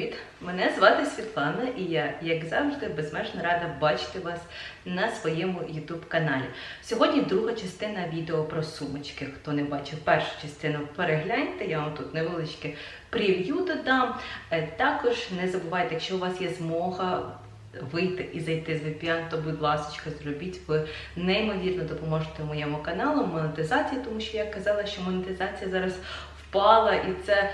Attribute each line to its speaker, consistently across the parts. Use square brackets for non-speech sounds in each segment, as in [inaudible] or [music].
Speaker 1: привіт! Мене звати Світлана, і я, як завжди, безмежно рада бачити вас на своєму YouTube каналі. Сьогодні друга частина відео про сумочки. Хто не бачив першу частину, перегляньте. Я вам тут невеличке прев'ю додам. Е, Також не забувайте, якщо у вас є змога. Вийти і зайти з VPN, то будь ласка, зробіть. Ви неймовірно допоможете моєму каналу монетизації, тому що я казала, що монетизація зараз впала, і це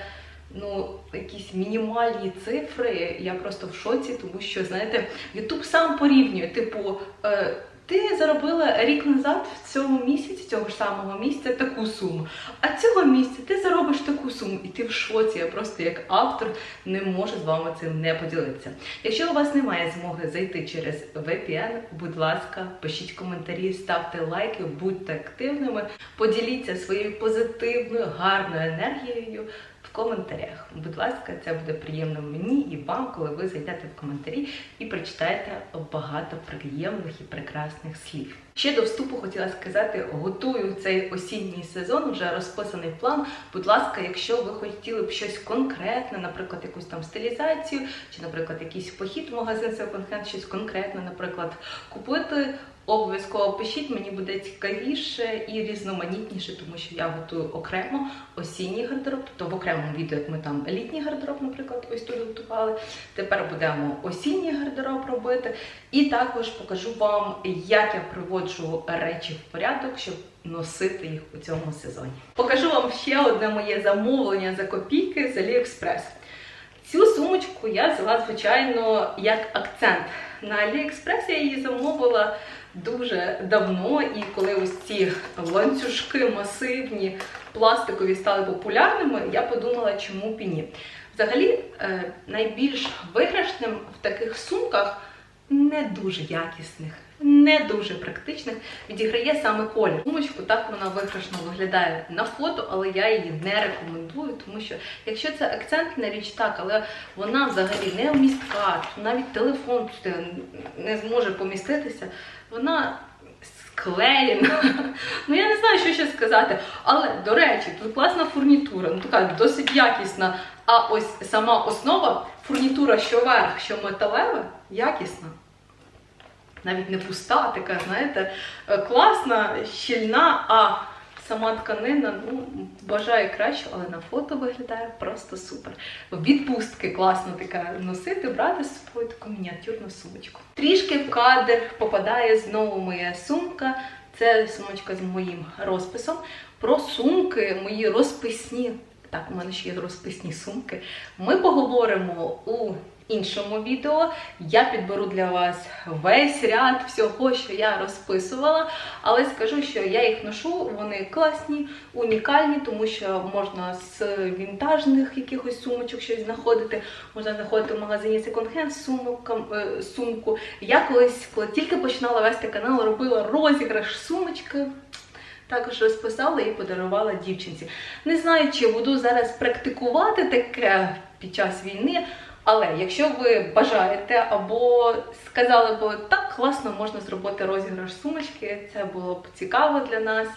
Speaker 1: ну, якісь мінімальні цифри. Я просто в шоці, тому що, знаєте, YouTube сам порівнює, типу. Е, ти заробила рік назад в цьому місяці, цього ж самого місяця, таку суму. А цього місяця ти заробиш таку суму, і ти в шоці. Я просто як автор не можу з вами цим не поділитися. Якщо у вас немає змоги зайти через VPN, будь ласка, пишіть коментарі, ставте лайки, будьте активними, поділіться своєю позитивною, гарною енергією. Коментарях, будь ласка, це буде приємно мені і вам, коли ви зайдете в коментарі і прочитаєте багато приємних і прекрасних слів. Ще до вступу хотіла сказати, готую цей осінній сезон, вже розписаний план. Будь ласка, якщо ви хотіли б щось конкретне, наприклад, якусь там стилізацію, чи, наприклад, якийсь похід в магазин секонд-хенд, щось конкретне, наприклад, купити. Обов'язково пишіть, мені буде цікавіше і різноманітніше, тому що я готую окремо осінній гардероб, тобто в окремому відео, як ми там літній гардероб, наприклад, ось тут готували. Тепер будемо осінній гардероб робити. І також покажу вам, як я приводжу речі в порядок, щоб носити їх у цьому сезоні. Покажу вам ще одне моє замовлення за копійки з AliExpress. Цю сумочку я взяла, звичайно, як акцент. На AliExpress я її замовила дуже давно, і коли ось ці ланцюжки масивні, пластикові стали популярними, я подумала, чому б і ні. Взагалі, е, найбільш виграшним в таких сумках не дуже якісних, не дуже практичних, відіграє саме колір. Сумочку так вона виграшно виглядає на фото, але я її не рекомендую, тому що якщо це акцентна річ, так, але вона взагалі не вмістка, навіть телефон не зможе поміститися, вона склеєна. Ну я не знаю, що ще сказати. Але, до речі, тут класна фурнітура, ну така досить якісна. А ось сама основа, фурнітура, що верх, що металева, якісна. Навіть не пуста, така, знаєте, е, класна, щільна, а сама тканина, ну, бажаю краще, але на фото виглядає просто супер. Відпустки класно така носити, брати з собою таку мініатюрну сумочку. Трішки в кадр попадає знову моя сумка. Це сумочка з моїм розписом. Про сумки, мої розписні. Так, у мене ще є розписні сумки. Ми поговоримо у іншому відео. Я підберу для вас весь ряд всього, що я розписувала. Але скажу, що я їх ношу, вони класні, унікальні, тому що можна з вінтажних якихось сумочок щось знаходити. Можна знаходити в магазині секонд-хенд сумку. Я колись, коли тільки починала вести канал, робила розіграш сумочки. Також розписала і подарувала дівчинці. Не знаю, чи буду зараз практикувати таке під час війни, але якщо ви бажаєте або сказали б, так класно можна зробити розіграш сумочки, це було б цікаво для нас.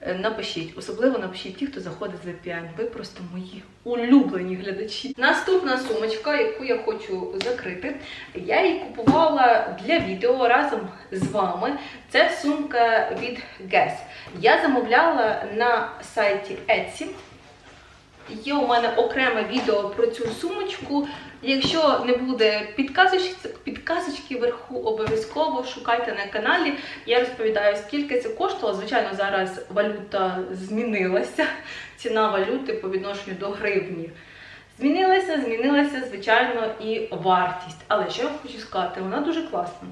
Speaker 1: Е, напишіть, особливо напишіть ті, хто заходить з VPN. Ви просто мої улюблені глядачі. Наступна сумочка, яку я хочу закрити, я її купувала для відео разом з вами. Це сумка від Guess. Я замовляла на сайті Etsy. Є у мене окреме відео про цю сумочку. Якщо не буде підказочки, підказочки вверху, обов'язково шукайте на каналі. Я розповідаю, скільки це коштувало. Звичайно, зараз валюта змінилася. Ціна валюти по відношенню до гривні. Змінилася, змінилася, звичайно, і вартість. Але що я хочу сказати, вона дуже класна.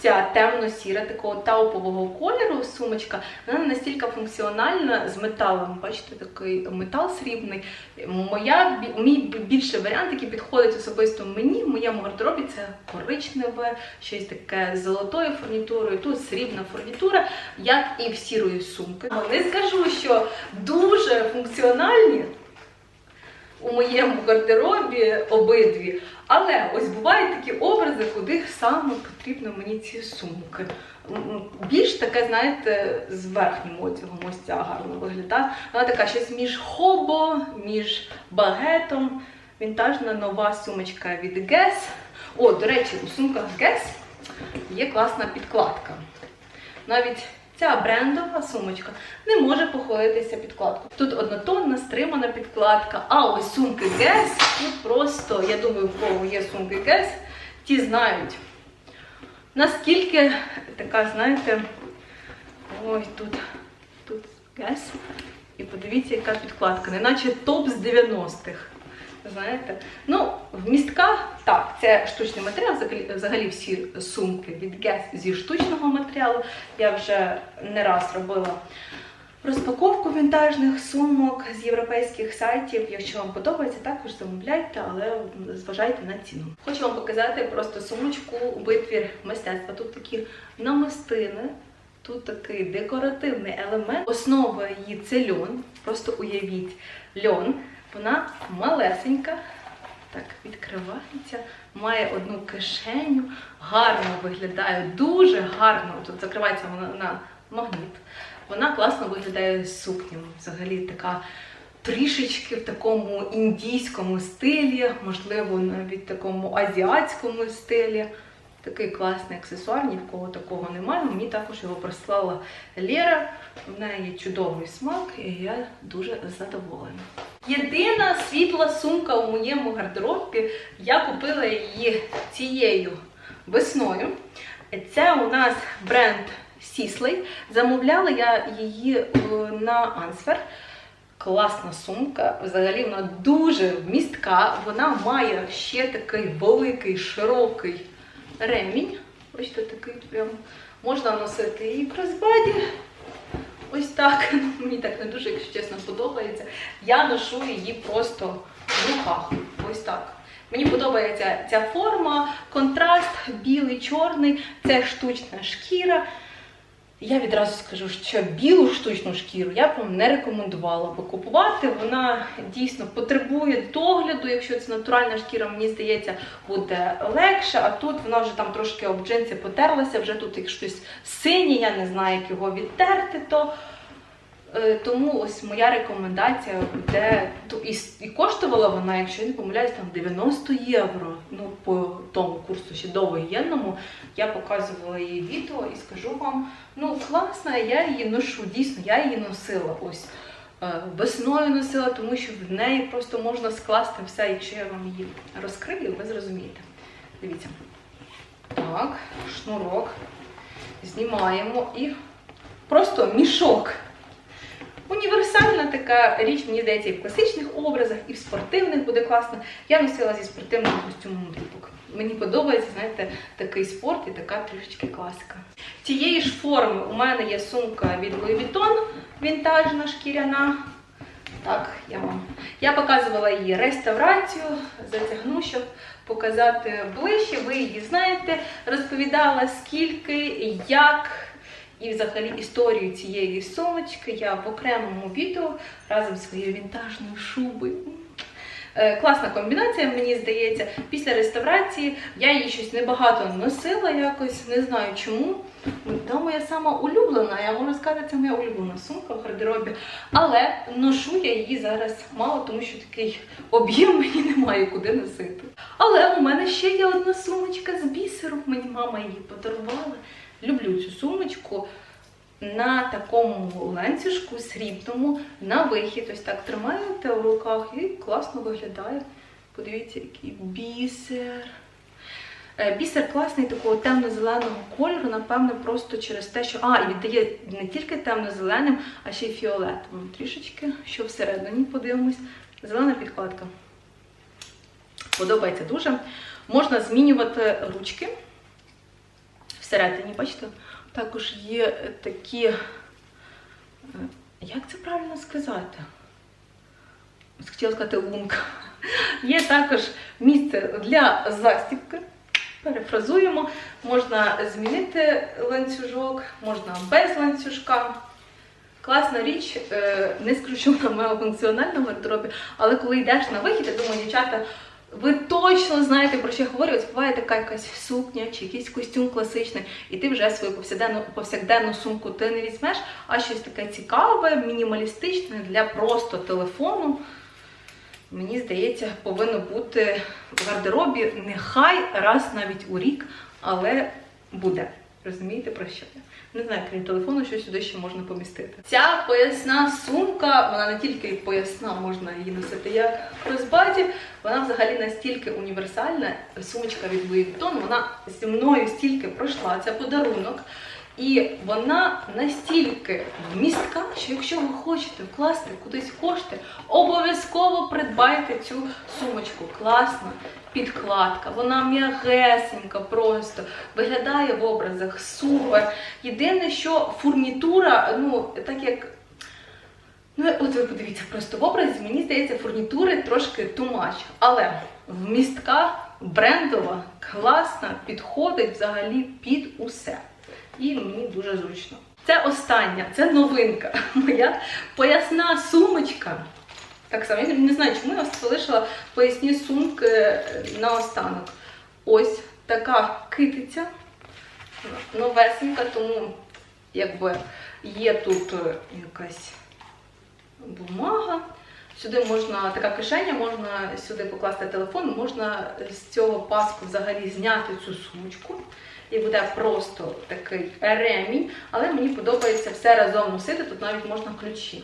Speaker 1: Ця темно-сіра, такого таупового кольору сумочка, вона настільки функціональна з металом. Бачите, такий метал срібний. Моя, Мій більший варіант, який підходить особисто мені, в моєму гардеробі, це коричневе, щось таке з золотою фурнітурою, тут срібна фурнітура, як і в сірої сумки. Не скажу, що дуже функціональні у моєму гардеробі обидві. Але ось бувають такі образи, куди саме потрібно мені ці сумки. Більш таке, знаєте, з верхнім одягом ось ця гарно виглядає. Вона така щось між хобо, між багетом. Вінтажна нова сумочка від Guess. О, до речі, у сумках Guess є класна підкладка. Навіть ця брендова сумочка не може похвалитися підкладкою. Тут однотонна, стримана підкладка, а ось сумки Guess, тут просто, я думаю, в кого є сумки Guess, ті знають. Наскільки така, знаєте, ой, тут, тут Guess. І подивіться, яка підкладка, неначе топ з 90-х. Знаєте? Ну, в містках, так, це штучний матеріал, взагалі, всі сумки від Guess зі штучного матеріалу. Я вже не раз робила розпаковку вінтажних сумок з європейських сайтів. Якщо вам подобається, також замовляйте, але зважайте на ціну. Хочу вам показати просто сумочку витвір мистецтва. Тут такі намистини. Тут такий декоративний елемент. Основа її це льон. Просто уявіть льон. Вона малесенька, так відкривається, має одну кишеню, гарно виглядає, дуже гарно. Тут закривається вона на магніт. Вона класно виглядає з сукнями. Взагалі така трішечки в такому індійському стилі, можливо, навіть такому азіатському стилі. Такий класний аксесуар, ні в кого такого немає. Мені також його прислала Лера. В неї чудовий смак, і я дуже задоволена. Єдина світла сумка у моєму гардеробі. Я купила її цією весною. Це у нас бренд Сіслей. Замовляла я її е, на Ансвер. Класна сумка. Взагалі вона дуже вмістка. Вона має ще такий великий, широкий ремінь. Ось такий прям можна носити і кросбаді. Ось так. [laughs] Ну, Мені так не дуже, якщо чесно, подобається. Я ношу її просто в руках. Ось так. Мені подобається ця форма, контраст білий, чорний, це штучна шкіра. Я відразу скажу, що білу штучну шкіру я б вам не рекомендувала би купувати. Вона дійсно потребує догляду. Якщо це натуральна шкіра, мені здається, буде легше. А тут вона вже там трошки об джинси потерлася, вже тут як щось синє, я не знаю, як його відтерти. то... Е, Тому ось моя рекомендація буде і коштувала вона, якщо я не помиляюсь, там 90 євро. Ну по тому курсу ще довоєнному. Я показувала її відео і скажу вам, ну класна, я її ношу. Дійсно, я її носила ось е, весною носила, тому що в неї просто можна скласти все. Якщо я вам її розкрию, ви зрозумієте. Дивіться. Так, шнурок. Знімаємо і просто мішок. Така річ, мені здається, і в класичних образах, і в спортивних буде класно. Я носила зі спортивним костюмом тріпок. Мені подобається, знаєте, такий спорт і така трішечки класика. Цієї ж форми у мене є сумка від Louis Vuitton, вінтажна шкіряна. Так, я вам. Я показувала її реставрацію, затягну, щоб показати ближче. Ви її знаєте, розповідала скільки, як і взагалі історію цієї сумочки я в окремому відео разом зі своєю вінтажною шубою. Е, Класна комбінація, мені здається. Після реставрації я її щось небагато носила якось, не знаю чому. Та моя сама улюблена, я можу сказати, це моя улюблена сумка в гардеробі. Але ношу я її зараз мало, тому що такий об'єм [laughs] мені немає куди носити. Але у мене ще є одна сумочка з бісеру. Мені мама її подарувала. Люблю цю сумочку на такому ланцюжку срібному на вихід. Ось так тримаєте в руках і класно виглядає. Подивіться, який бісер. Е, Бісер класний такого темно-зеленого кольору, напевно, просто через те, що. А, і віддає не тільки темно-зеленим, а ще й фіолетовим. Трішечки, що всередині подивимось. Зелена підкладка. Подобається дуже. Можна змінювати ручки. Всередині, бачите, також є такі. е, Як це правильно сказати? Хотіла сказати лунка. [laughs] Є також місце для застібки. Перефразуємо. Можна змінити ланцюжок, можна без ланцюжка. Класна річ, е, не скажу, що вона мегафункціональна в гардеробі, але коли йдеш на вихід, я думаю, дівчата, ви точно знаєте, про що я говорю. Ось буває така якась сукня чи якийсь костюм класичний, і ти вже свою повсякденну, повсякденну сумку ти не візьмеш, а щось таке цікаве, мінімалістичне для просто телефону. мені здається, повинно бути в гардеробі нехай раз навіть у рік, але буде. Розумієте про що я? Не знаю, крім телефону, що сюди ще можна помістити. Ця поясна сумка, вона не тільки поясна, можна її носити як кросбаді, вона взагалі настільки універсальна. Сумочка від Louis Vuitton, вона зі мною стільки пройшла, це подарунок. І вона настільки вмістка, що якщо ви хочете вкласти кудись кошти, обов'язково придбайте цю сумочку. Класна підкладка, вона м'ягесенька просто, виглядає в образах супер. Єдине, що фурнітура, ну, так як. Ну, от ви подивіться, просто в образі, мені здається, фурнітури трошки much. Але вмістка брендова, класна, підходить взагалі під усе. І мені дуже зручно. Це остання, це новинка. [laughs] Моя поясна сумочка. Так само, я не знаю, чому я залишила поясні сумки е, на останок. Ось така китиця, новесенька, тому якби є тут е, якась бумага. Сюди можна така кишеня, можна сюди покласти телефон, можна з цього паску взагалі зняти цю сумочку. І буде просто такий ремінь, але мені подобається все разом носити. Тут навіть можна ключі.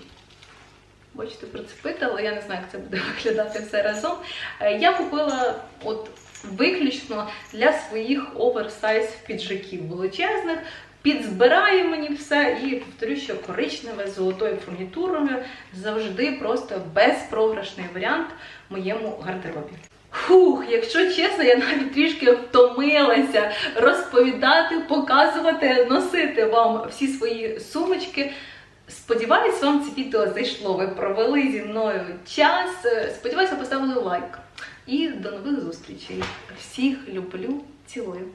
Speaker 1: Хочете прицепити, але я не знаю, як це буде [laughs] виглядати все разом. Е, Я купила от виключно для своїх оверсайз піджаків величезних. Підзбираю мені все і повторю, що коричневе з золотою фурнітурою завжди просто безпрограшний варіант в моєму гардеробі. Фух, якщо чесно, я навіть трішки втомилася розповідати, показувати, носити вам всі свої сумочки. Сподіваюсь, вам це відео зайшло. Ви провели зі мною час. Сподіваюся, поставили лайк. І до нових зустрічей. Всіх люблю, цілую.